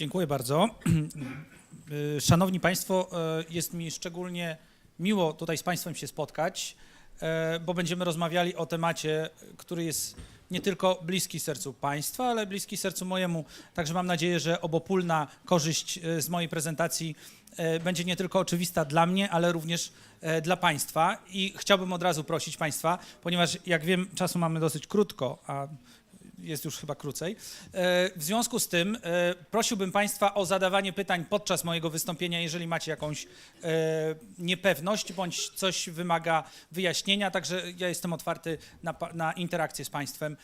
Dziękuję bardzo. Szanowni Państwo, y, jest mi szczególnie miło tutaj z Państwem się spotkać, y, bo będziemy rozmawiali o temacie, który jest nie tylko bliski sercu Państwa, ale bliski sercu mojemu. Także mam nadzieję, że obopólna korzyść y, z mojej prezentacji będzie nie tylko oczywista dla mnie, ale również dla Państwa. I chciałbym od razu prosić Państwa, ponieważ jak wiem, czasu mamy dosyć krótko, a jest już chyba krócej. E, W związku z tym e, prosiłbym Państwa o zadawanie pytań podczas mojego wystąpienia, jeżeli macie jakąś e, niepewność bądź coś wymaga wyjaśnienia. Także ja jestem otwarty na, na interakcję z Państwem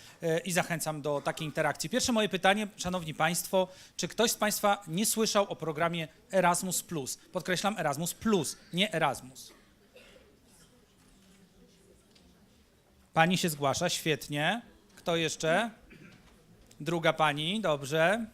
i zachęcam do takiej interakcji. Pierwsze moje pytanie, Szanowni Państwo, czy ktoś z Państwa nie słyszał o programie Erasmus? Podkreślam Erasmus, nie Erasmus. Pani się zgłasza, świetnie. Kto jeszcze? Druga pani, dobrze.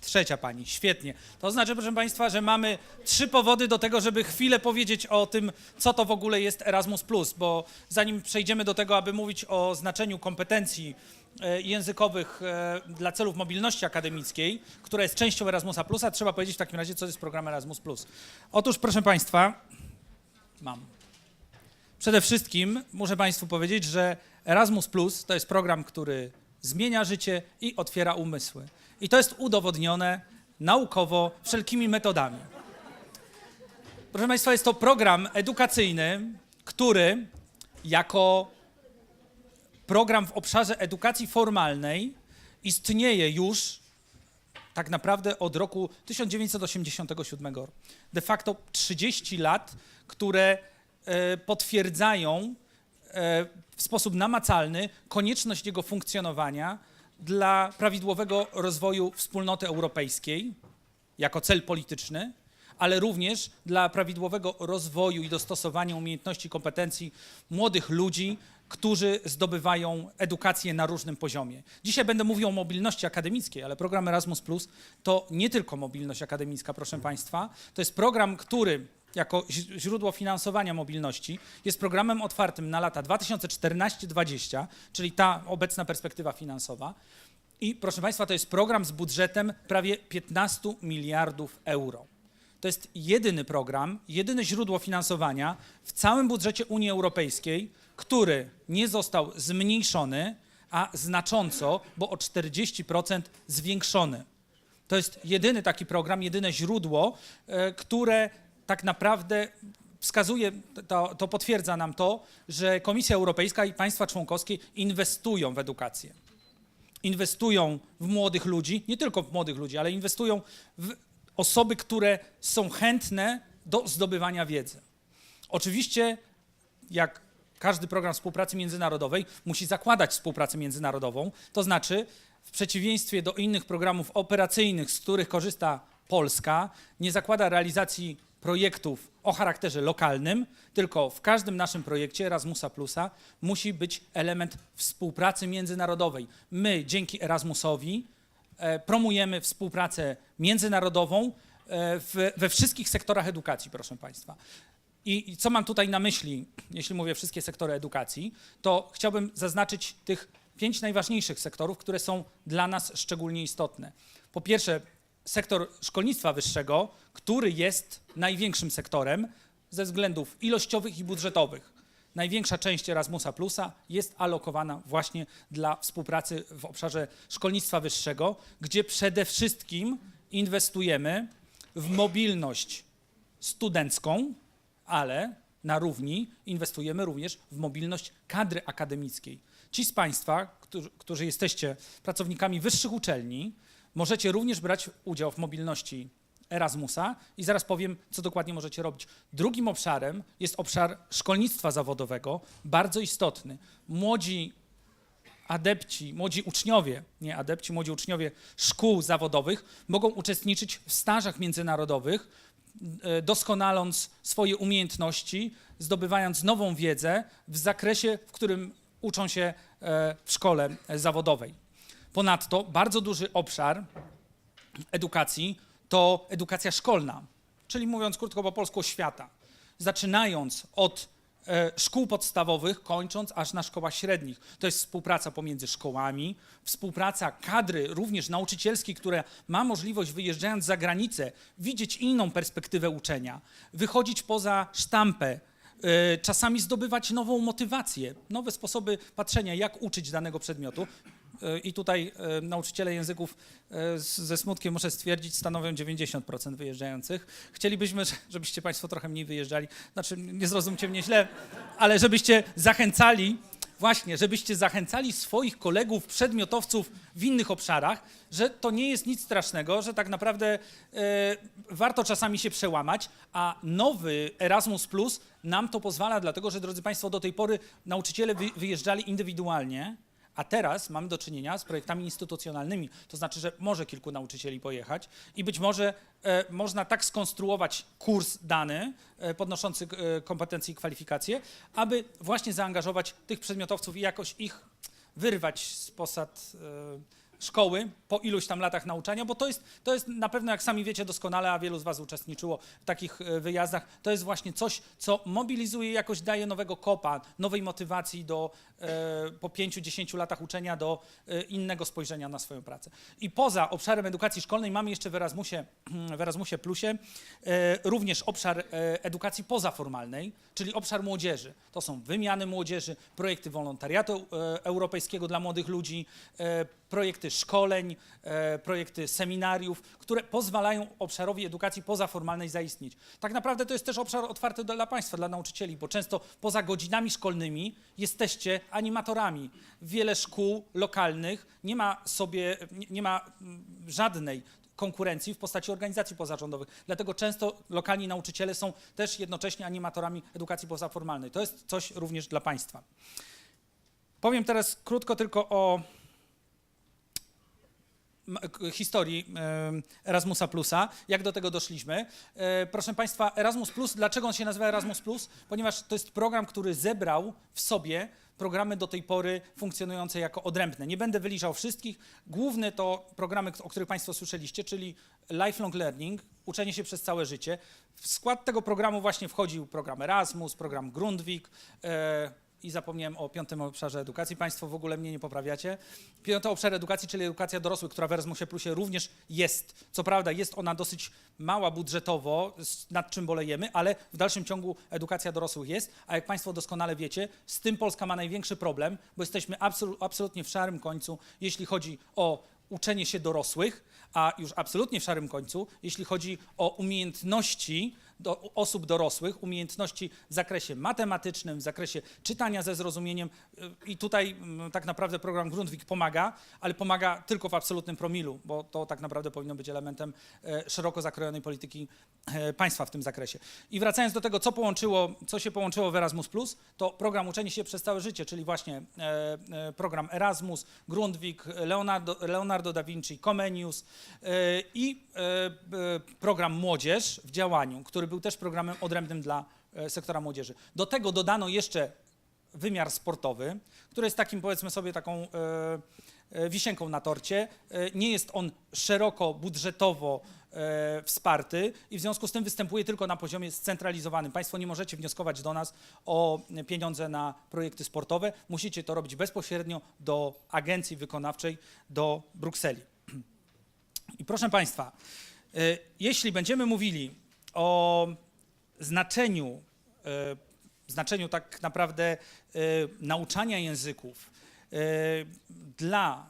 Trzecia pani, świetnie. To znaczy, proszę Państwa, że mamy trzy powody do tego, żeby chwilę powiedzieć o tym, co to w ogóle jest Erasmus, bo zanim przejdziemy do tego, aby mówić o znaczeniu kompetencji e, językowych e, dla celów mobilności akademickiej, która jest częścią Erasmusa, trzeba powiedzieć w takim razie, co jest program Erasmus. Otóż, proszę Państwa, mam. Przede wszystkim muszę Państwu powiedzieć, że Erasmus to jest program, który zmienia życie i otwiera umysły. I to jest udowodnione naukowo wszelkimi metodami. Proszę Państwa, jest to program edukacyjny, który jako program w obszarze edukacji formalnej istnieje już tak naprawdę od roku 1987. De facto 30 lat, które e, potwierdzają w sposób namacalny konieczność jego funkcjonowania dla prawidłowego rozwoju wspólnoty europejskiej jako cel polityczny, ale również dla prawidłowego rozwoju i dostosowania umiejętności i kompetencji młodych ludzi, którzy zdobywają edukację na różnym poziomie. Dzisiaj będę mówił o mobilności akademickiej, ale program Erasmus Plus to nie tylko mobilność akademicka, proszę Państwa. To jest program, który jako źródło finansowania mobilności jest programem otwartym na lata 2014-2020, czyli ta obecna perspektywa finansowa. I proszę Państwa, to jest program z budżetem prawie 15 miliardów euro. To jest jedyny program, jedyne źródło finansowania w całym budżecie Unii Europejskiej, który nie został zmniejszony, a znacząco, bo o 40% zwiększony. To jest jedyny taki program, jedyne źródło, e, które tak naprawdę wskazuje, to, to potwierdza nam to, że Komisja Europejska i państwa członkowskie inwestują w edukację inwestują w młodych ludzi, nie tylko w młodych ludzi, ale inwestują w osoby, które są chętne do zdobywania wiedzy. Oczywiście, jak każdy program współpracy międzynarodowej, musi zakładać współpracę międzynarodową, to znaczy, w przeciwieństwie do innych programów operacyjnych, z których korzysta Polska, nie zakłada realizacji projektów o charakterze lokalnym, tylko w każdym naszym projekcie Erasmusa Plusa musi być element współpracy międzynarodowej. My dzięki Erasmusowi e, promujemy współpracę międzynarodową e, we wszystkich sektorach edukacji, proszę Państwa. I co mam tutaj na myśli, jeśli mówię wszystkie sektory edukacji, to chciałbym zaznaczyć tych pięć najważniejszych sektorów, które są dla nas szczególnie istotne. Po pierwsze, sektor szkolnictwa wyższego, który jest największym sektorem ze względów ilościowych i budżetowych. Największa część Erasmusa Plusa jest alokowana właśnie dla współpracy w obszarze szkolnictwa wyższego, gdzie przede wszystkim inwestujemy w mobilność studencką, ale na równi inwestujemy również w mobilność kadry akademickiej. Ci z Państwa, którzy, którzy jesteście pracownikami wyższych uczelni, możecie również brać udział w mobilności Erasmusa i zaraz powiem, co dokładnie możecie robić. Drugim obszarem jest obszar szkolnictwa zawodowego, bardzo istotny. Młodzi adepci, młodzi uczniowie, nie adepci, młodzi uczniowie szkół zawodowych mogą uczestniczyć w stażach międzynarodowych, e, doskonaląc swoje umiejętności, zdobywając nową wiedzę w zakresie, w którym uczą się e, w szkole zawodowej. Ponadto bardzo duży obszar edukacji to edukacja szkolna, czyli mówiąc krótko po polsku oświata. Zaczynając od e, szkół podstawowych, kończąc aż na szkołach średnich. To jest współpraca pomiędzy szkołami, współpraca kadry, również nauczycielskiej, która ma możliwość, wyjeżdżając za granicę, widzieć inną perspektywę uczenia, wychodzić poza sztampę, e, czasami zdobywać nową motywację, nowe sposoby patrzenia, jak uczyć danego przedmiotu. E, I tutaj e, nauczyciele języków e, ze smutkiem muszę stwierdzić, stanowią 90% wyjeżdżających. Chcielibyśmy, że- żebyście Państwo trochę mniej wyjeżdżali. Znaczy, nie zrozumcie mnie źle, ale żebyście zachęcali, właśnie, żebyście zachęcali swoich kolegów, przedmiotowców w innych obszarach, że to nie jest nic strasznego, że tak naprawdę warto czasami się przełamać, a nowy Erasmus Plus nam to pozwala, dlatego że, drodzy Państwo, do tej pory nauczyciele wy, wyjeżdżali indywidualnie, a teraz mamy do czynienia z projektami instytucjonalnymi. To znaczy, że może kilku nauczycieli pojechać i być może e, można tak skonstruować kurs dany e, podnoszący e, kompetencje i kwalifikacje, aby właśnie zaangażować tych przedmiotowców i jakoś ich wyrwać z posad e, szkoły po iluś tam latach nauczania, bo to jest, to jest na pewno, jak sami wiecie doskonale, a wielu z Was uczestniczyło w takich e, wyjazdach, to jest właśnie coś, co mobilizuje, jakoś daje nowego kopa, nowej motywacji do e, po pięciu, dziesięciu latach uczenia do e, innego spojrzenia na swoją pracę. I poza obszarem edukacji szkolnej mamy jeszcze w Erasmusie, w Erasmusie Plusie również obszar edukacji pozaformalnej, czyli obszar młodzieży. To są wymiany młodzieży, projekty wolontariatu europejskiego dla młodych ludzi, e, szkoleń, e, projekty seminariów, które pozwalają obszarowi edukacji pozaformalnej zaistnieć. Tak naprawdę to jest też obszar otwarty dla państwa, dla nauczycieli, bo często poza godzinami szkolnymi jesteście animatorami. Wiele szkół lokalnych nie ma sobie, nie, ma mm, żadnej konkurencji w postaci organizacji pozarządowych. Dlatego często lokalni nauczyciele są też jednocześnie animatorami edukacji pozaformalnej. To jest coś również dla państwa. Powiem teraz krótko tylko o historii Erasmusa Plusa, jak do tego doszliśmy. E, Proszę Państwa, Erasmus Plus, dlaczego on się nazywa Erasmus Plus? Ponieważ to jest program, który zebrał w sobie programy do tej pory funkcjonujące jako odrębne. Nie będę wyliczał wszystkich. Główne to programy, o których Państwo słyszeliście, czyli lifelong learning, uczenie się przez całe życie. W skład tego programu właśnie wchodził program Erasmus, program Grundvik, e, i zapomniałem o piątym obszarze edukacji. Państwo w ogóle mnie nie poprawiacie. Piąty obszar edukacji, czyli edukacja dorosłych, która w Erasmusie Plusie również jest. Co prawda jest ona dosyć mała budżetowo, nad czym bolejemy, ale w dalszym ciągu edukacja dorosłych jest. A jak Państwo doskonale wiecie, z tym Polska ma największy problem, bo jesteśmy absolu- absolutnie w szarym końcu, jeśli chodzi o uczenie się dorosłych, a już absolutnie w szarym końcu, jeśli chodzi o umiejętności do osób dorosłych, umiejętności w zakresie matematycznym, w zakresie czytania ze zrozumieniem. Y, I tutaj mm, tak naprawdę program Grundvik pomaga, ale pomaga tylko w absolutnym promilu, bo to tak naprawdę powinno być elementem e, szeroko zakrojonej polityki e, państwa w tym zakresie. I wracając do tego, co połączyło, co się połączyło w Erasmus+, to program uczenie się przez całe życie, czyli właśnie e, program Erasmus, Grundvik, Leonardo, Leonardo da Vinci, Comenius i program Młodzież w działaniu, który był też programem odrębnym dla e, sektora młodzieży. Do tego dodano jeszcze wymiar sportowy, który jest takim, powiedzmy sobie, taką e, e, wisienką na torcie. Nie jest on szeroko budżetowo wsparty i w związku z tym występuje tylko na poziomie scentralizowanym. Państwo nie możecie wnioskować do nas o pieniądze na projekty sportowe. Musicie to robić bezpośrednio do agencji wykonawczej, do Brukseli. I proszę Państwa, jeśli będziemy mówili o znaczeniu, e, znaczeniu tak naprawdę e, nauczania języków e, dla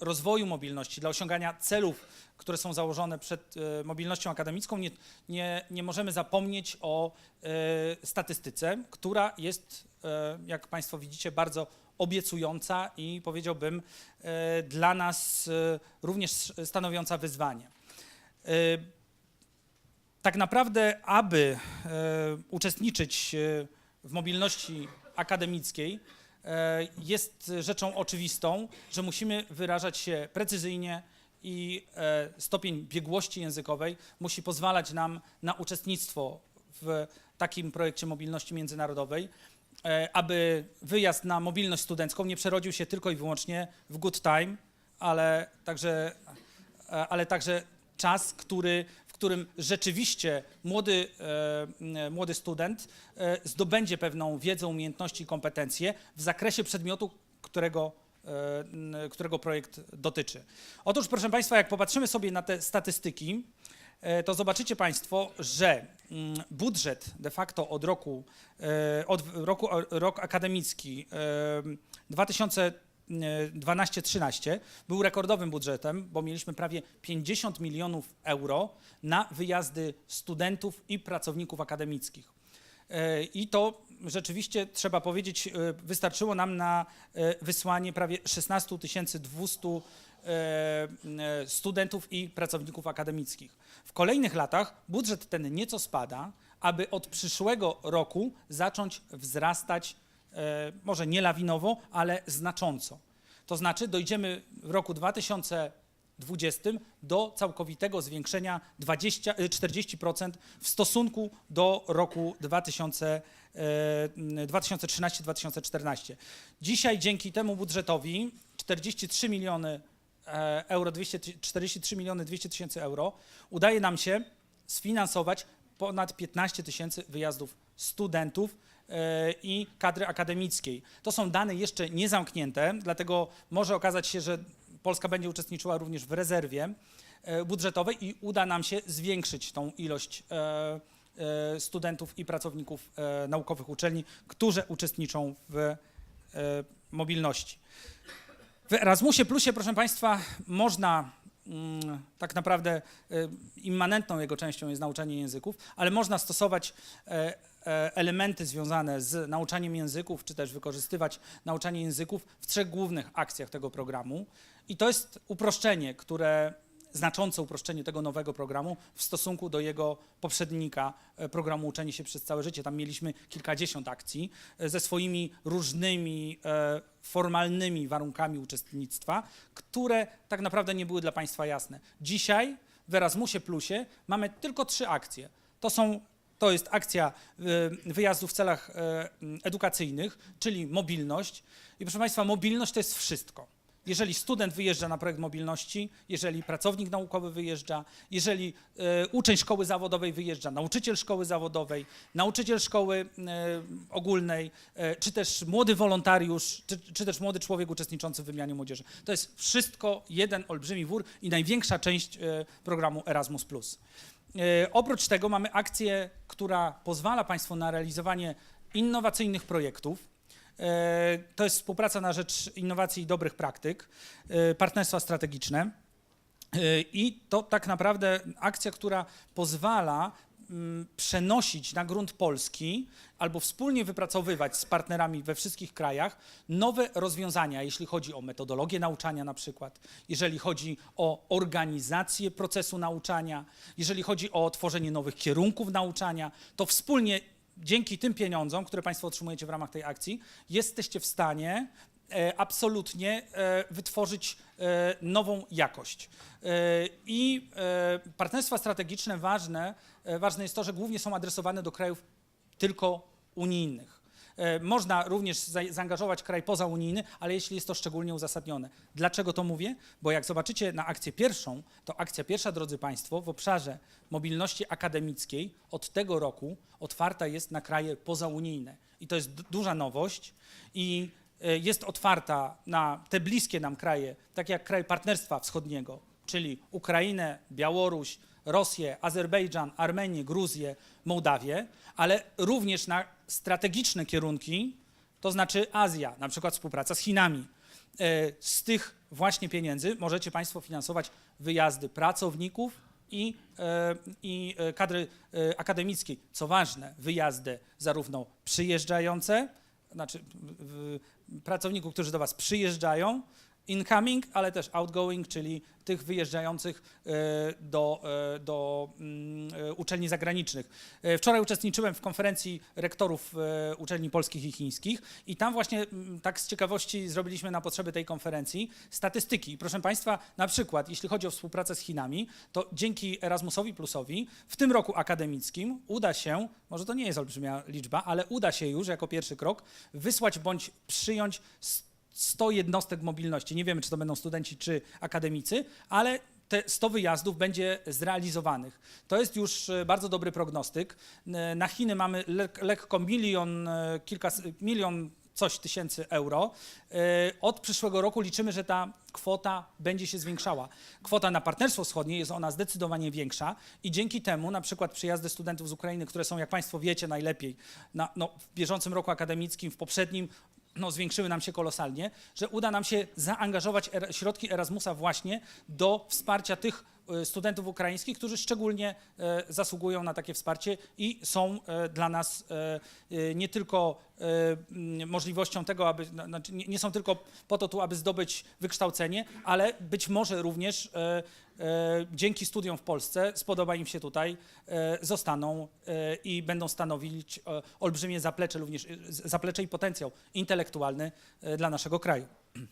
rozwoju mobilności, dla osiągania celów, które są założone przed mobilnością akademicką, nie, nie, nie możemy zapomnieć o statystyce, która jest, jak Państwo widzicie, bardzo obiecująca i powiedziałbym dla nas również stanowiąca wyzwanie. Tak naprawdę, aby e, uczestniczyć e, w mobilności akademickiej, e, jest rzeczą oczywistą, że musimy wyrażać się precyzyjnie i e, stopień biegłości językowej musi pozwalać nam na uczestnictwo w takim projekcie mobilności międzynarodowej, e, aby wyjazd na mobilność studencką nie przerodził się tylko i wyłącznie w good time, ale także, e, ale także czas, który, którym rzeczywiście młody, e, młody student e, zdobędzie pewną wiedzę, umiejętności i kompetencje w zakresie przedmiotu, którego, e, którego projekt dotyczy. Otóż, proszę Państwa, jak popatrzymy sobie na te statystyki, to zobaczycie Państwo, że mm, budżet de facto od roku, od roku rok akademicki e, 2012-13 był rekordowym budżetem, bo mieliśmy prawie 50 milionów euro na wyjazdy studentów i pracowników akademickich. E, I to rzeczywiście, trzeba powiedzieć, e, wystarczyło nam na e, wysłanie prawie 16 200 e, e, studentów i pracowników akademickich. W kolejnych latach budżet ten nieco spada, aby od przyszłego roku zacząć wzrastać, e, może nie lawinowo, ale znacząco. To znaczy dojdziemy w roku 2020 do całkowitego zwiększenia 20, e, 40% w stosunku do roku 2000, e, 2013-2014. Dzisiaj dzięki temu budżetowi 43 miliony e, euro, 200, ty- 43 miliony 200 tysięcy euro udaje nam się sfinansować ponad 15 tysięcy wyjazdów studentów e, i kadry akademickiej. To są dane jeszcze niezamknięte, dlatego może okazać się, że Polska będzie uczestniczyła również w rezerwie e, budżetowej i uda nam się zwiększyć tą ilość e, e, studentów i pracowników e, naukowych uczelni, którzy uczestniczą w e, mobilności. W Erasmusie Plusie, proszę Państwa, można mm, tak naprawdę immanentną jego częścią jest nauczanie języków, ale można stosować e, e, elementy związane z nauczaniem języków, czy też wykorzystywać nauczanie języków w trzech głównych akcjach tego programu. I to jest uproszczenie, które znaczące uproszczenie tego nowego programu w stosunku do jego poprzednika, e, programu Uczenie się przez całe życie. Tam mieliśmy kilkadziesiąt akcji e, ze swoimi różnymi e, formalnymi warunkami uczestnictwa, które tak naprawdę nie były dla Państwa jasne. Dzisiaj w Erasmusie Plusie mamy tylko trzy akcje. To są to jest akcja y, wyjazdu w celach e, m, edukacyjnych, czyli mobilność. I proszę Państwa, mobilność to jest wszystko. Jeżeli student wyjeżdża na projekt mobilności, jeżeli pracownik naukowy wyjeżdża, jeżeli e, uczeń szkoły zawodowej wyjeżdża, nauczyciel szkoły zawodowej, nauczyciel szkoły ogólnej, czy też młody wolontariusz, czy, czy też młody człowiek uczestniczący w wymianie młodzieży. To jest wszystko jeden olbrzymi wór i największa część programu Erasmus+. E, Oprócz tego mamy akcję, która pozwala Państwu na realizowanie innowacyjnych projektów. E, To jest współpraca na rzecz innowacji i dobrych praktyk, e, partnerstwa strategiczne. I to tak naprawdę akcja, która pozwala przenosić na grunt polski albo wspólnie wypracowywać z partnerami we wszystkich krajach nowe rozwiązania, jeśli chodzi o metodologię nauczania na przykład, jeżeli chodzi o organizację procesu nauczania, jeżeli chodzi o tworzenie nowych kierunków nauczania, to wspólnie dzięki tym pieniądzom, które Państwo otrzymujecie w ramach tej akcji, jesteście w stanie absolutnie e, wytworzyć e, nową jakość. E, I e, partnerstwa strategiczne ważne, e, ważne jest to, że głównie są adresowane do krajów tylko unijnych. E, Można również za- zaangażować kraj pozaunijny, ale jeśli jest to szczególnie uzasadnione. Dlaczego to mówię? Bo jak zobaczycie na akcję pierwszą, to akcja pierwsza, drodzy Państwo, w obszarze mobilności akademickiej od tego roku otwarta jest na kraje pozaunijne. I to jest duża nowość i e, jest otwarta na te bliskie nam kraje, takie jak kraj Partnerstwa Wschodniego, czyli Ukrainę, Białoruś, Rosję, Azerbejdżan, Armenię, Gruzję, Mołdawię, ale również na strategiczne kierunki, to znaczy Azja, na przykład współpraca z Chinami. E, Z tych właśnie pieniędzy możecie Państwo finansować wyjazdy pracowników i, e, i e, kadry e, akademickiej. Co ważne, wyjazdy zarówno przyjeżdżające, znaczy pracowników, którzy do Was przyjeżdżają, incoming, ale też outgoing, czyli tych wyjeżdżających e, do, e, do mm, e, uczelni zagranicznych. Wczoraj uczestniczyłem w konferencji rektorów uczelni polskich i chińskich i tam właśnie mm, tak z ciekawości zrobiliśmy na potrzeby tej konferencji statystyki. Proszę Państwa, na przykład jeśli chodzi o współpracę z Chinami, to dzięki Erasmusowi Plusowi w tym roku akademickim uda się, może to nie jest olbrzymia liczba, ale uda się już jako pierwszy krok wysłać bądź przyjąć 100 jednostek mobilności. Nie wiemy, czy to będą studenci, czy akademicy, ale te 100 wyjazdów będzie zrealizowanych. To jest już e, bardzo dobry prognostyk. E, Na Chiny mamy lek, lekko milion, e, kilka, milion coś tysięcy euro. Od przyszłego roku liczymy, że ta kwota będzie się zwiększała. Kwota na Partnerstwo Wschodnie jest ona zdecydowanie większa i dzięki temu na przykład przyjazdy studentów z Ukrainy, które są, jak Państwo wiecie najlepiej, na, no, w bieżącym roku akademickim, w poprzednim, no, zwiększyły nam się kolosalnie, że uda nam się zaangażować er, środki Erasmusa właśnie do wsparcia tych studentów ukraińskich, którzy szczególnie e, zasługują na takie wsparcie i są e, dla nas e, e, nie tylko e, możliwością tego, aby, no, znaczy nie, są tylko po to tu, aby zdobyć wykształcenie, ale być może również e, e, dzięki studiom w Polsce spodoba im się tutaj, e, zostaną e, i będą stanowić e, olbrzymie zaplecze, również e, zaplecze i potencjał intelektualny e, dla naszego kraju.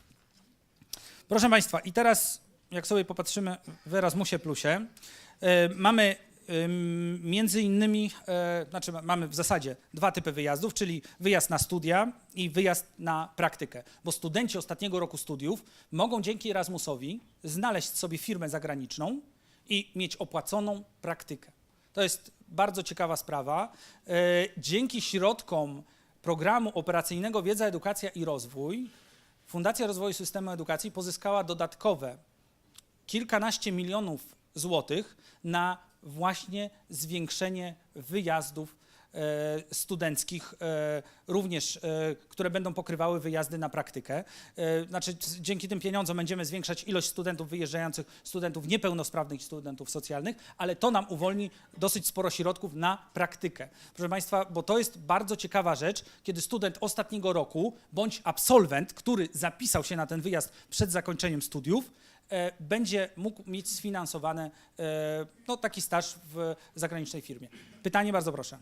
Proszę Państwa, i teraz jak sobie popatrzymy w Erasmusie Plusie, e, mamy między innymi, e, znaczy ma- mamy w zasadzie dwa typy wyjazdów, czyli wyjazd na studia i wyjazd na praktykę, bo studenci ostatniego roku studiów mogą dzięki Erasmusowi znaleźć sobie firmę zagraniczną i mieć opłaconą praktykę. To jest bardzo ciekawa sprawa. E, Dzięki środkom programu operacyjnego Wiedza, Edukacja i Rozwój Fundacja Rozwoju Systemu Edukacji pozyskała dodatkowe kilkanaście milionów złotych na właśnie zwiększenie wyjazdów e, studenckich, e, również, e, które będą pokrywały wyjazdy na praktykę. Znaczy, dzięki tym pieniądzom będziemy zwiększać ilość studentów wyjeżdżających, studentów niepełnosprawnych studentów socjalnych, ale to nam uwolni dosyć sporo środków na praktykę. Proszę Państwa, bo to jest bardzo ciekawa rzecz, kiedy student ostatniego roku bądź absolwent, który zapisał się na ten wyjazd przed zakończeniem studiów, będzie mógł mieć sfinansowany e, no, taki staż w zagranicznej firmie. Pytanie bardzo proszę.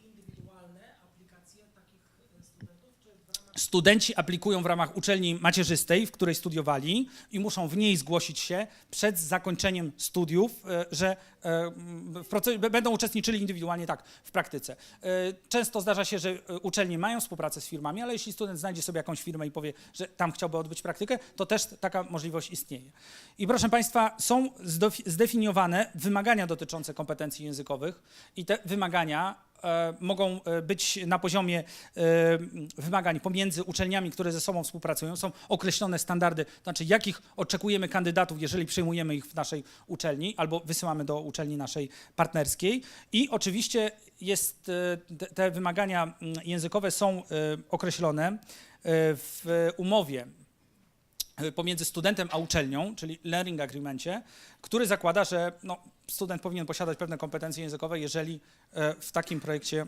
Studenci aplikują w ramach uczelni macierzystej, w której studiowali i muszą w niej zgłosić się przed zakończeniem studiów, e, że e, będą uczestniczyli indywidualnie tak w praktyce. E, Często zdarza się, że uczelnie mają współpracę z firmami, ale jeśli student znajdzie sobie jakąś firmę i powie, że tam chciałby odbyć praktykę, to też taka możliwość istnieje. I proszę Państwa, są zdefiniowane wymagania dotyczące kompetencji językowych i te wymagania mogą e, być na poziomie e, wymagań pomiędzy uczelniami, które ze sobą współpracują. Są określone standardy, to znaczy jakich oczekujemy kandydatów, jeżeli przyjmujemy ich w naszej uczelni albo wysyłamy do uczelni naszej partnerskiej. I oczywiście jest, e, te, wymagania mm, językowe są e, określone e, w umowie e, pomiędzy studentem a uczelnią, czyli learning agreemencie, który zakłada, że no, student powinien posiadać pewne kompetencje językowe, jeżeli e, w takim projekcie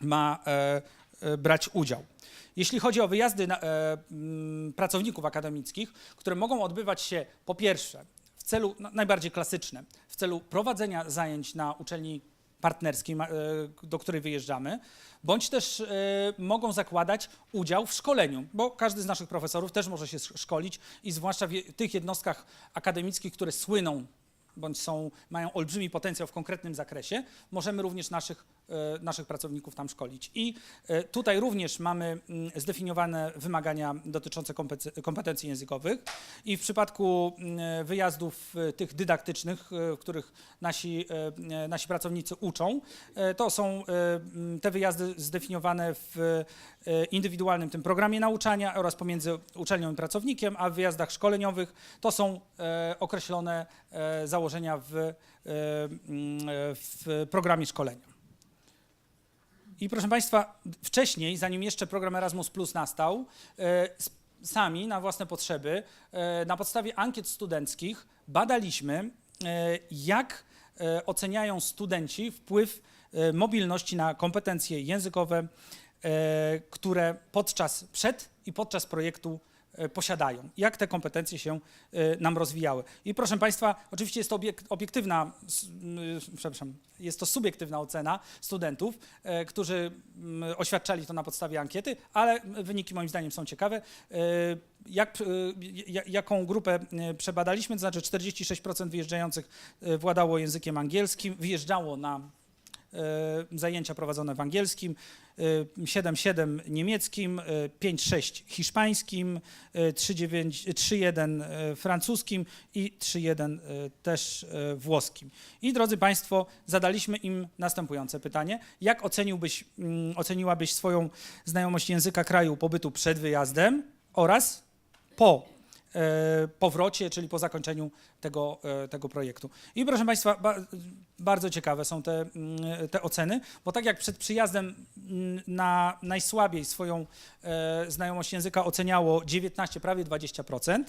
ma e, e, brać udział. Jeśli chodzi o wyjazdy na, e, pracowników akademickich, które mogą odbywać się po pierwsze w celu no, najbardziej klasyczne, w celu prowadzenia zajęć na uczelni partnerskiej, e, do której wyjeżdżamy, bądź też e, mogą zakładać udział w szkoleniu, bo każdy z naszych profesorów też może się sz- szkolić i zwłaszcza w tych jednostkach akademickich, które słyną bądź są, mają olbrzymi potencjał w konkretnym zakresie, możemy również naszych, naszych pracowników tam szkolić. I e, tutaj również mamy mm, zdefiniowane wymagania dotyczące kompetencji- językowych i w przypadku mm, wyjazdów e, tych dydaktycznych, e, w których nasi, e, e, nasi pracownicy uczą, e, to są e, mm, te wyjazdy zdefiniowane w e, indywidualnym tym programie nauczania oraz pomiędzy uczelnią i pracownikiem, a w wyjazdach szkoleniowych to są e, określone e, założenia w, e, w programie szkolenia. I proszę Państwa, wcześniej, zanim jeszcze program Erasmus Plus nastał, e, sami na własne potrzeby, e, na podstawie ankiet studenckich badaliśmy, e, jak oceniają studenci wpływ mobilności na kompetencje językowe, które podczas, przed i podczas projektu posiadają. Jak te kompetencje się e, nam rozwijały. I proszę Państwa, oczywiście jest to obiek- obiektywna, y, przepraszam, jest to subiektywna ocena studentów, e, którzy oświadczali to na podstawie ankiety, ale wyniki moim zdaniem są ciekawe. E, Jak, e, ja- jaką grupę e, przebadaliśmy, to znaczy 46% wyjeżdżających e, władało językiem angielskim, wyjeżdżało na e, zajęcia prowadzone w angielskim. Y, 7-7 niemieckim, y, 5-6 hiszpańskim, y, 3-9 3-1 y, francuskim i 3-1 y, też włoskim. I drodzy Państwo, zadaliśmy im następujące pytanie. Jak oceniłbyś, mm, oceniłabyś swoją znajomość języka kraju pobytu przed wyjazdem oraz po powrocie, czyli po zakończeniu tego, e, tego projektu. I proszę Państwa, ba, bardzo ciekawe są te, mm, te oceny, bo tak jak przed przyjazdem mm, na najsłabiej swoją e, znajomość języka oceniało 19, prawie 20%,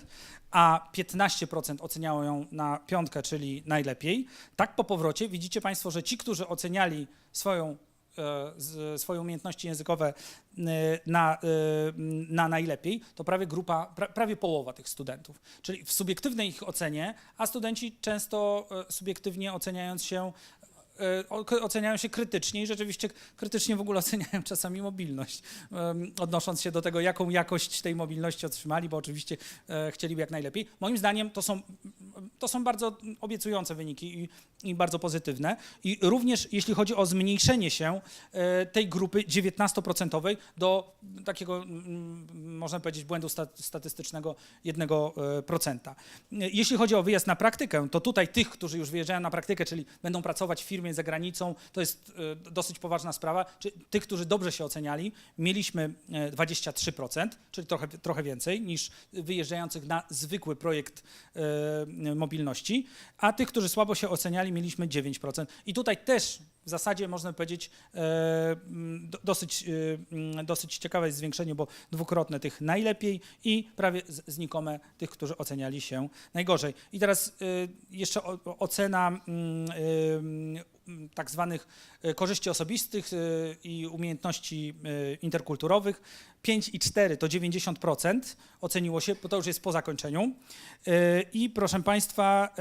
a 15% oceniało ją na piątkę, czyli najlepiej, tak po powrocie widzicie Państwo, że ci, którzy oceniali swoją e, swoje umiejętności językowe e, na, e, na najlepiej, to prawie grupa, pra, prawie połowa tych studentów. Czyli w subiektywnej ich ocenie, a studenci często e, subiektywnie oceniając się e, oceniają się krytycznie i rzeczywiście krytycznie w ogóle oceniają czasami mobilność, odnosząc się do tego, jaką jakość tej mobilności otrzymali, bo oczywiście e, chcieliby jak najlepiej. Moim zdaniem to są, to są bardzo obiecujące wyniki i, i bardzo pozytywne. I również jeśli chodzi o zmniejszenie się e, tej grupy 19% do takiego, mm, można powiedzieć, błędu sta- statystycznego 1%. E, Jeśli chodzi o wyjazd na praktykę, to tutaj tych, którzy już wyjeżdżają na praktykę, czyli będą pracować w firmie za granicą, to jest e, dosyć poważna sprawa. Czy tych, którzy dobrze się oceniali, mieliśmy e, 23%, czyli trochę, trochę więcej niż wyjeżdżających na zwykły projekt e, mobilności, a tych, którzy słabo się oceniali, mieliśmy 9%. I tutaj też w zasadzie można powiedzieć e, do- dosyć, e, dosyć ciekawe jest zwiększenie, bo dwukrotne tych najlepiej i prawie znikome tych, którzy oceniali się najgorzej. I teraz e, jeszcze ocena tak zwanych korzyści osobistych i umiejętności interkulturowych. 5 i 4 to 90% oceniło się, bo to już jest po zakończeniu. I proszę Państwa,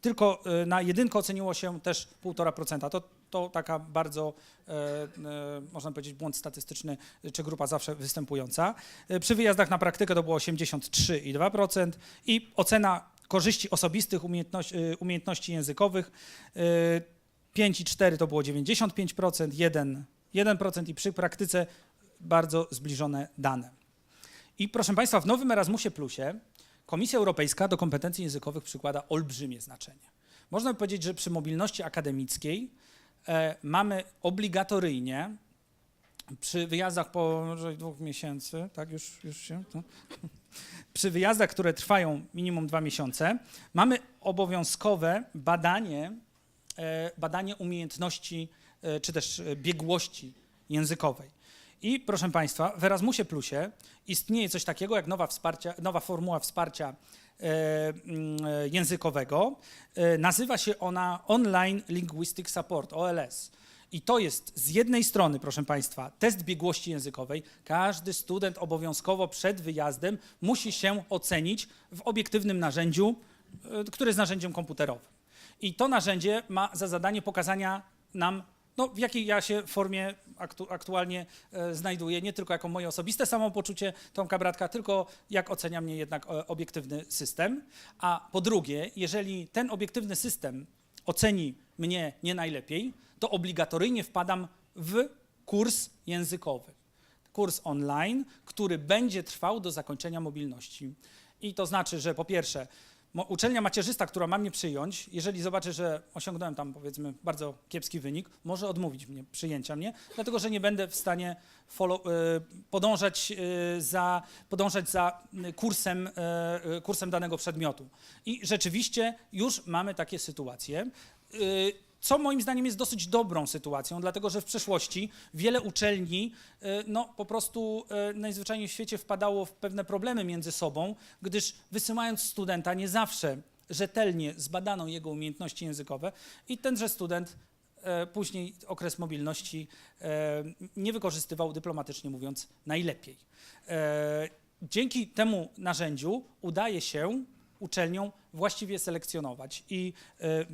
tylko e, na jedynkę oceniło się też 1,5%. To, to taka bardzo, e, e, można powiedzieć, błąd statystyczny, czy grupa zawsze występująca. Przy wyjazdach na praktykę to było 83,2% i ocena korzyści osobistych, umiejętności, umiejętności językowych e, 5,4 to było 95%, 1, 1% i przy praktyce bardzo zbliżone dane. I proszę Państwa, w nowym Erasmusie Plusie Komisja Europejska do kompetencji językowych przykłada olbrzymie znaczenie. Można by powiedzieć, że przy mobilności akademickiej e, mamy obligatoryjnie przy wyjazdach powyżej dwóch miesięcy, tak już, już się, to, przy wyjazdach, które trwają minimum dwa miesiące, mamy obowiązkowe badanie, e, badanie umiejętności e, czy też e, biegłości językowej. I proszę Państwa, w Erasmusie Plusie istnieje coś takiego jak nowa, wsparcia, nowa formuła wsparcia e, mm, e, językowego. E, nazywa się ona Online Linguistic Support, OLS. I to jest z jednej strony, proszę Państwa, test biegłości językowej. Każdy student obowiązkowo przed wyjazdem musi się ocenić w obiektywnym narzędziu, e, które jest narzędziem komputerowym. I to narzędzie ma za zadanie pokazania nam, no, w jakiej ja się formie aktu, aktualnie e, znajduję, nie tylko jako moje osobiste samopoczucie Tomka Bratka, tylko jak ocenia mnie jednak e, obiektywny system. A po drugie, jeżeli ten obiektywny system oceni mnie nie najlepiej, to obligatoryjnie wpadam w kurs językowy. Kurs online, który będzie trwał do zakończenia mobilności. I to znaczy, że po pierwsze, uczelnia macierzysta, która ma mnie przyjąć, jeżeli zobaczy, że osiągnąłem tam powiedzmy bardzo kiepski wynik, może odmówić mnie przyjęcia mnie, dlatego że nie będę w stanie follow, y, podążać, y, za, podążać za kursem, y, kursem danego przedmiotu. I rzeczywiście już mamy takie sytuacje. Y, co moim zdaniem jest dosyć dobrą sytuacją, dlatego że w przeszłości wiele uczelni y, no, po prostu y, najzwyczajniej w świecie wpadało w pewne problemy między sobą, gdyż wysyłając studenta nie zawsze rzetelnie zbadano jego umiejętności językowe i tenże student e, później okres mobilności nie wykorzystywał dyplomatycznie mówiąc najlepiej. Dzięki temu narzędziu udaje się uczelniom właściwie selekcjonować i e,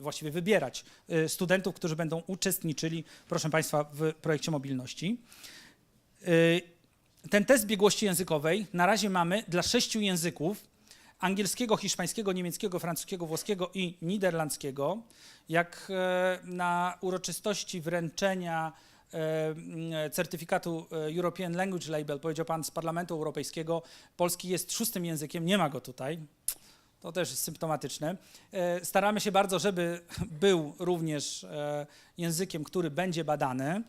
właściwie wybierać e, studentów, którzy będą uczestniczyli, proszę Państwa, w projekcie mobilności. E, Ten test biegłości językowej na razie mamy dla sześciu języków angielskiego, hiszpańskiego, niemieckiego, francuskiego, włoskiego i niderlandzkiego. Jak na uroczystości wręczenia certyfikatu e, European Language Label, powiedział pan z Parlamentu Europejskiego, polski jest szóstym językiem, nie ma go tutaj. To też jest symptomatyczne. E, Staramy się bardzo, żeby był również e, językiem, który będzie badany e,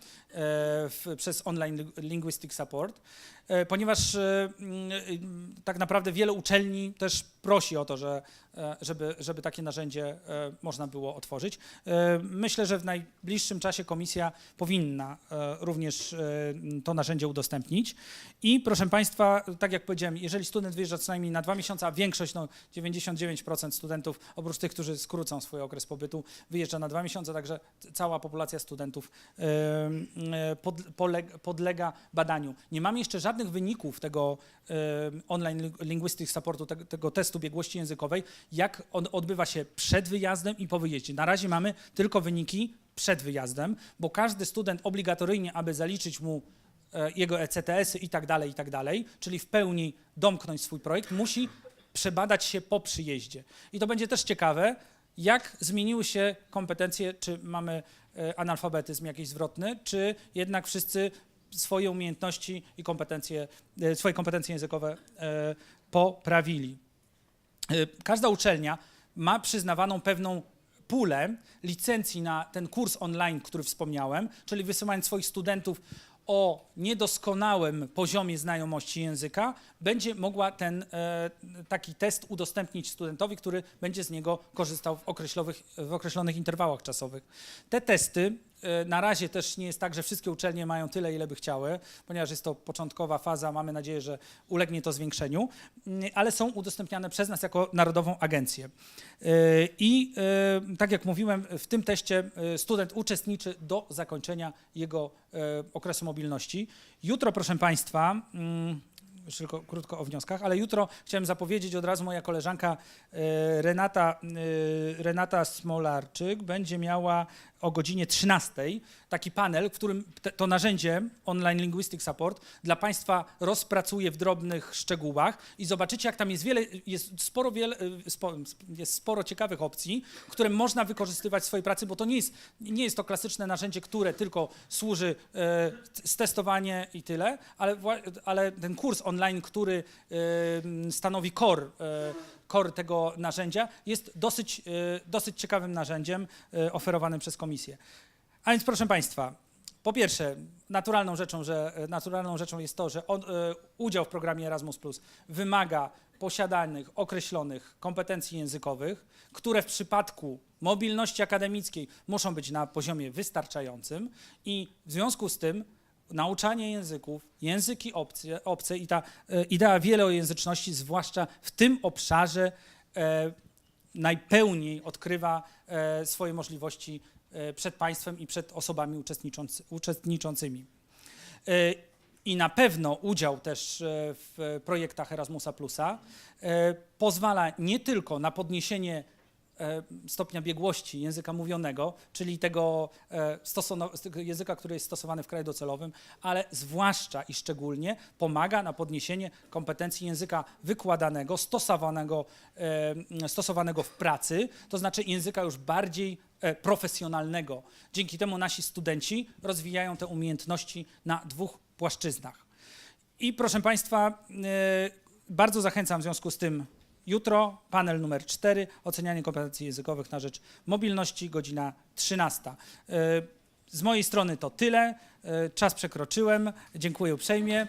w, przez Online Ling- Linguistic Support, e, ponieważ e, tak naprawdę wiele uczelni też prosi o to, że, żeby, żeby takie narzędzie można było otworzyć. Myślę, że w najbliższym czasie komisja powinna również to narzędzie udostępnić. I proszę Państwa, tak jak powiedziałem, jeżeli student wyjeżdża co najmniej na dwa miesiące, a większość, no 99% studentów, oprócz tych, którzy skrócą swój okres pobytu, wyjeżdża na dwa miesiące, także c- cała populacja studentów e, podlega badaniu. Nie mamy jeszcze żadnych wyników tego online ling- linguistic supportu, tego, testu biegłości językowej, jak on odbywa się przed wyjazdem i po wyjeździe. Na razie mamy tylko wyniki przed wyjazdem, bo każdy student obligatoryjnie, aby zaliczyć mu e, jego ECTS-y i tak dalej, i tak dalej, czyli w pełni domknąć swój projekt, musi przebadać się po przyjeździe. I to będzie też ciekawe, jak zmieniły się kompetencje, czy mamy analfabetyzm jakiś zwrotny, czy jednak wszyscy swoje umiejętności i kompetencje, e, swoje kompetencje językowe e, poprawili. E, Każda uczelnia ma przyznawaną pewną pulę licencji na ten kurs online, który wspomniałem, czyli wysyłając swoich studentów o niedoskonałym poziomie znajomości języka, będzie mogła ten e, taki test udostępnić studentowi, który będzie z niego korzystał w, w określonych interwałach czasowych. Te testy na razie też nie jest tak, że wszystkie uczelnie mają tyle, ile by chciały, ponieważ jest to początkowa faza, mamy nadzieję, że ulegnie to zwiększeniu, mm, ale są udostępniane przez nas jako Narodową Agencję. E, I e, tak jak mówiłem, w tym teście e, student uczestniczy do zakończenia jego e, okresu mobilności. Jutro, proszę Państwa, mm, już tylko krótko o wnioskach, ale jutro chciałem zapowiedzieć od razu moja koleżanka e, Renata, e, Renata Smolarczyk będzie miała o godzinie 13 taki panel, w którym te, to narzędzie Online Linguistic Support dla Państwa rozpracuje w drobnych szczegółach i zobaczycie, jak tam jest wiele, jest sporo, wiele, e, spo, jest sporo ciekawych opcji, które można wykorzystywać w swojej pracy, bo to nie jest, nie jest to klasyczne narzędzie, które tylko służy e, testowanie i tyle, ale, ale ten kurs online, który e, stanowi core, e, core tego narzędzia, jest dosyć, e, dosyć ciekawym narzędziem e, oferowanym przez komisję. A więc proszę Państwa, po pierwsze, naturalną rzeczą, że, e, naturalną rzeczą jest to, że on, udział w programie Erasmus wymaga posiadanych, określonych kompetencji językowych, które w przypadku mobilności akademickiej muszą być na poziomie wystarczającym i w związku z tym nauczanie języków, języki obce, obce i ta e, idea wielojęzyczności, zwłaszcza w tym obszarze, e, najpełniej odkrywa e, swoje możliwości przed państwem i przed osobami uczestniczący, uczestniczącymi. I na pewno udział też w projektach Erasmusa Plusa pozwala nie tylko na podniesienie stopnia biegłości języka mówionego, czyli tego, e, języka, który jest stosowany w kraju docelowym, ale zwłaszcza i szczególnie pomaga na podniesienie kompetencji języka wykładanego, stosowanego, e, stosowanego w pracy, to znaczy języka już bardziej e, profesjonalnego. Dzięki temu nasi studenci rozwijają te umiejętności na dwóch płaszczyznach. I proszę Państwa, e, bardzo zachęcam w związku z tym jutro panel numer 4, ocenianie kompetencji językowych na rzecz mobilności, godzina 13. E, Z mojej strony to tyle. E, Czas przekroczyłem. Dziękuję uprzejmie.